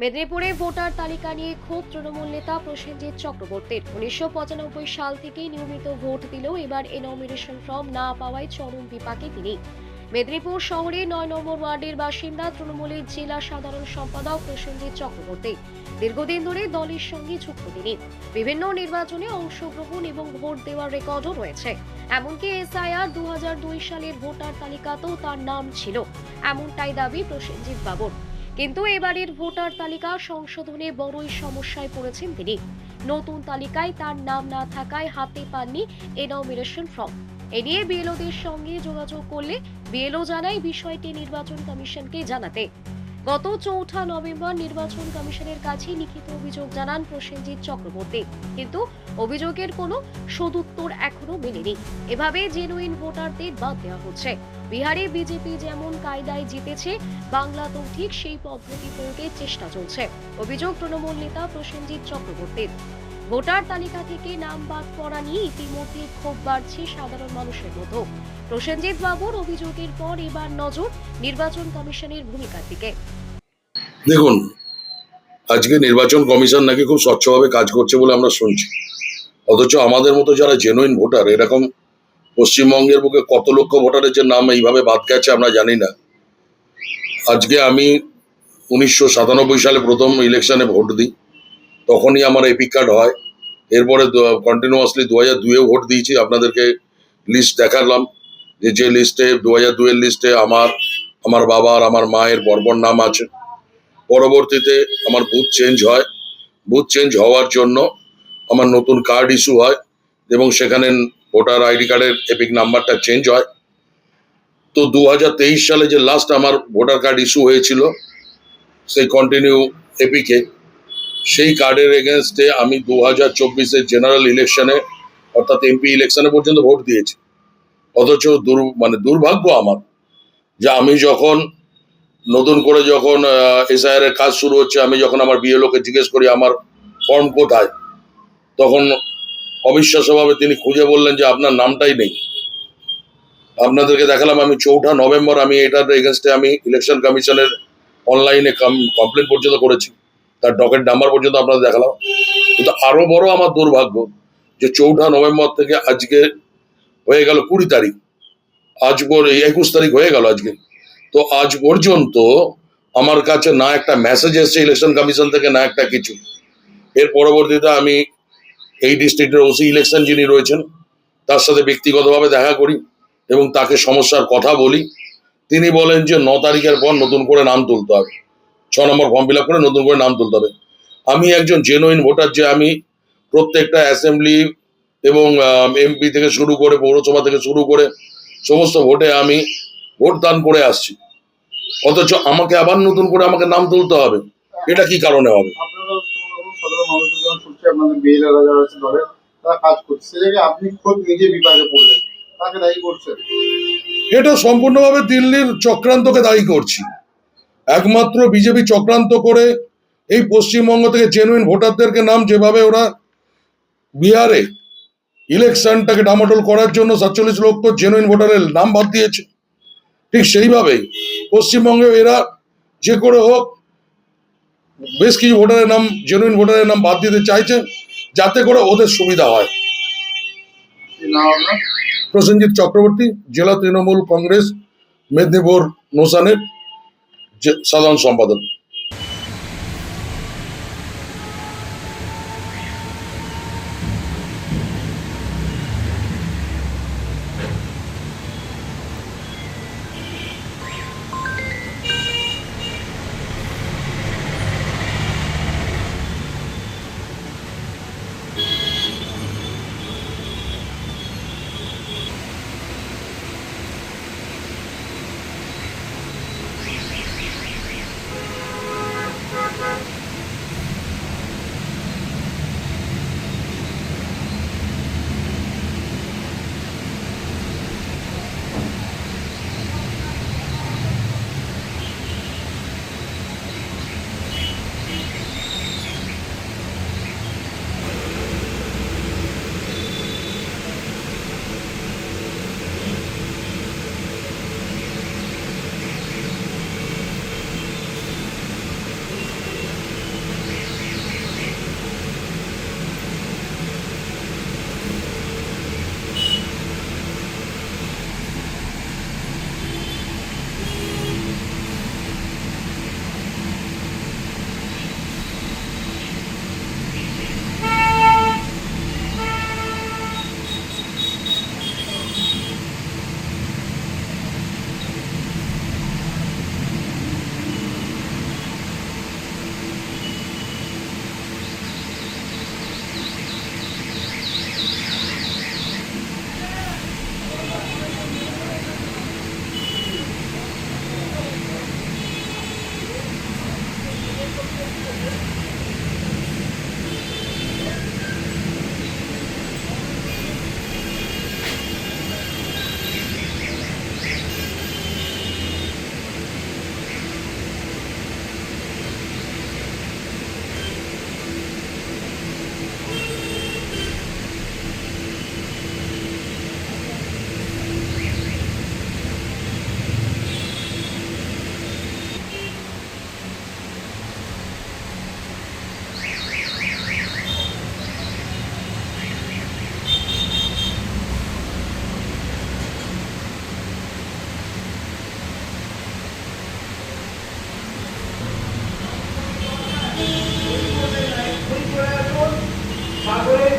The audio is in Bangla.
মেদিনীপুরে ভোটার তালিকা নিয়ে ক্ষোভ তৃণমূল নেতা প্রসেনজিৎ চক্রবর্তীর। উনিশশো পঁচানব্বই সাল থেকেই নিয়মিত ভোট দিলেও এবার এনমিনেশন ফর্ম না পাওয়ায় চরম বিপাকে তিনি। মেদিনীপুর শহরে নয় নম্বর ওয়ার্ডের বাসিন্দা তৃণমূলের জেলা সাধারণ সম্পাদক প্রসেনজিৎ চক্রবর্তী। দীর্ঘদিন ধরে দলের সঙ্গে যুক্ত তিনি। বিভিন্ন নির্বাচনে অংশগ্রহণ এবং ভোট দেওয়ার রেকর্ডও রয়েছে। এমনকি এসআইআর দু হাজার দুই সালের ভোটার তালিকাতেও তার নাম ছিল। এমনটাই দাবি প্রসেনজিৎ বাবুর। কিন্তু এবারের ভোটার তালিকা সংশোধনে বড়ই সমস্যায় পড়েছেন তিনি। নতুন তালিকায় তার নাম না থাকায় হাতে পাননি এনমিনেশন ফর্ম এ নিয়ে বিএলওদের সঙ্গে যোগাযোগ করলে বিএলও জানায় বিষয়টি নির্বাচন কমিশনকে জানাতে। গত চৌঠা নভেম্বর নির্বাচন কমিশনের কাছে লিখিত অভিযোগ জানান প্রসেনজিৎ চক্রবর্তী। কিন্তু অভিযোগের কোনো সদুত্তর এখনও মেলেনি। এভাবে জেনুইন ভোটারদের বাদ দেওয়া হচ্ছে। বিহারে বিজেপি যেমন কায়দায় জিতেছে, বাংলাতেও ঠিক সেই পদ্ধতি প্রয়োগের চেষ্টা চলছে। অভিযোগ তৃণমূল নেতা প্রসেনজিৎ চক্রবর্তীর। ভোটার তালিকা থেকে নাম বাদ পড়া নিয়ে ইতিমধ্যে ক্ষোভ বাড়ছে সাধারণ মানুষের মতো প্রসেনজিৎ বাবুর অভিযোগের পর এবার নজর নির্বাচন কমিশনের ভূমিকার দিকে। দেখুন, আজকে নির্বাচন কমিশন নাকি খুব স্বচ্ছভাবে কাজ করছে বলে আমরা শুনছি। অথচ আমাদের মতো যারা জেনুইন ভোটার, এরকম পশ্চিমবঙ্গের বুকে কত লক্ষ ভোটারের যে নাম এইভাবে বাদ গেছে আমরা জানি না। আজকে আমি উনিশশো সাতানব্বই সালে প্রথম ইলেকশনে ভোট দিই, তখনই আমার এপিক কার্ড হয়। এরপরে কন্টিনিউয়াসলি দু হাজার দুয়েও ভোট দিয়েছি, আপনাদেরকে লিস্ট দেখালাম। যে যে লিস্টে দু হাজার দুয়ের লিস্টে আমার আমার বাবার আমার মায়ের বর্বর নাম আছে। পরবর্তীতে আমার বুথ চেঞ্জ হয়। বুথ চেঞ্জ হওয়ার জন্য আমার নতুন কার্ড ইস্যু হয় এবং সেখানে ভোটার আইডি কার্ডের এপিক নাম্বারটা চেঞ্জ হয়। তো দু হাজার তেইশ সালে যে লাস্ট আমার ভোটার কার্ড ইস্যু হয়েছিল, সেই কন্টিনিউ এপিকে সেই কার্ডের এগেনস্টে আমি দু হাজার চব্বিশের জেনারেল ইলেকশনে অর্থাৎ এমপি ইলেকশনে পর্যন্ত ভোট দিয়েছি। অথচ দুর মানে দুর্ভাগ্য আমার যে আমি যখন, নতুন করে যখন এসআইআর এর কাজ শুরু হচ্ছে, আমি যখন আমার বিএলওকে জিজ্ঞেস করি, আমার ফর্ম কোথায়? তখন অবিশ্বাস্যভাবে তিনি খুঁজে বললেন যে আপনার নামটাই নেই। আপনাদেরকে দেখালাম আমি চৌঠা নভেম্বর আমি এটার এগেনস্টে আমি ইলেকশন কমিশনের অনলাইনে কমপ্লেন পর্যন্ত করেছি। তার ডকেট নাম্বার পর্যন্ত আপনাদের দেখালাম। কিন্তু আরও বড় আমার দুর্ভাগ্য যে চৌঠা নভেম্বর থেকে আজকে হয়ে গেল কুড়ি তারিখ। আজ পর একুশ তারিখ হয়ে গেল আজকে। তো আজ পর্যন্ত আমার কাছে না একটা মেসেজ এসছে ইলেকশন কমিশন থেকে, না একটা কিছু। এর পরবর্তীতে আমি এই ডিস্ট্রিক্টের ওসি ইলেকশন যিনি রয়েছেন, তার সাথে ব্যক্তিগতভাবে দেখা করি এবং তাকে সমস্যার কথা বলি। তিনি বলেন যে ন তারিখের পর নতুন করে নাম তুলতে হবে। ছ নম্বর ফর্ম ফিল করে নতুন করে নাম তুলতে হবে। আমি একজন জেনুইন ভোটার যে আমি প্রত্যেকটা অ্যাসেম্বলি এবং এমপি থেকে শুরু করে, পৌরসভা থেকে শুরু করে সমস্ত ভোটে আমি ভোট দান করে আসছি। অথচ আমাকে আবার নতুন করে আমাকে নাম তুলতে হবে। এটা কি কারণে হবে? শুনছে আপনাদের মহিলারা যারা আছে দলের তারা কাজ করছে। সে জায়গায় আপনি খোদ নিজে বিপাকে পড়লেন। তাকে দায়ী করছেন। এটা সম্পূর্ণভাবে দিল্লির চক্রান্তকে দায়ী করছি। একমাত্র বিজেপি চক্রান্ত করে এই পশ্চিমবঙ্গ থেকে জেনুইন ভোটারদেরকে নাম যেভাবে ওরা বিহারে ইলেকশনটাকে ডামাডোল করার জন্য সাতচল্লিশ লক্ষ জেনুইন ভোটারের নাম বাদ দিয়েছে, ঠিক সেইভাবেই পশ্চিমবঙ্গে এরা যে করে হোক বেশ কিছু ভোটারের নাম জেনুইন ভোটারের নাম বাদ দিতে চাইছে যাতে করে ওদের সুবিধা হয়। প্রসেনজিৎ চক্রবর্তী জেলা তৃণমূল কংগ্রেস মেদিনীপুর নোসানের সাধারণ সম্পাদক। সাগরের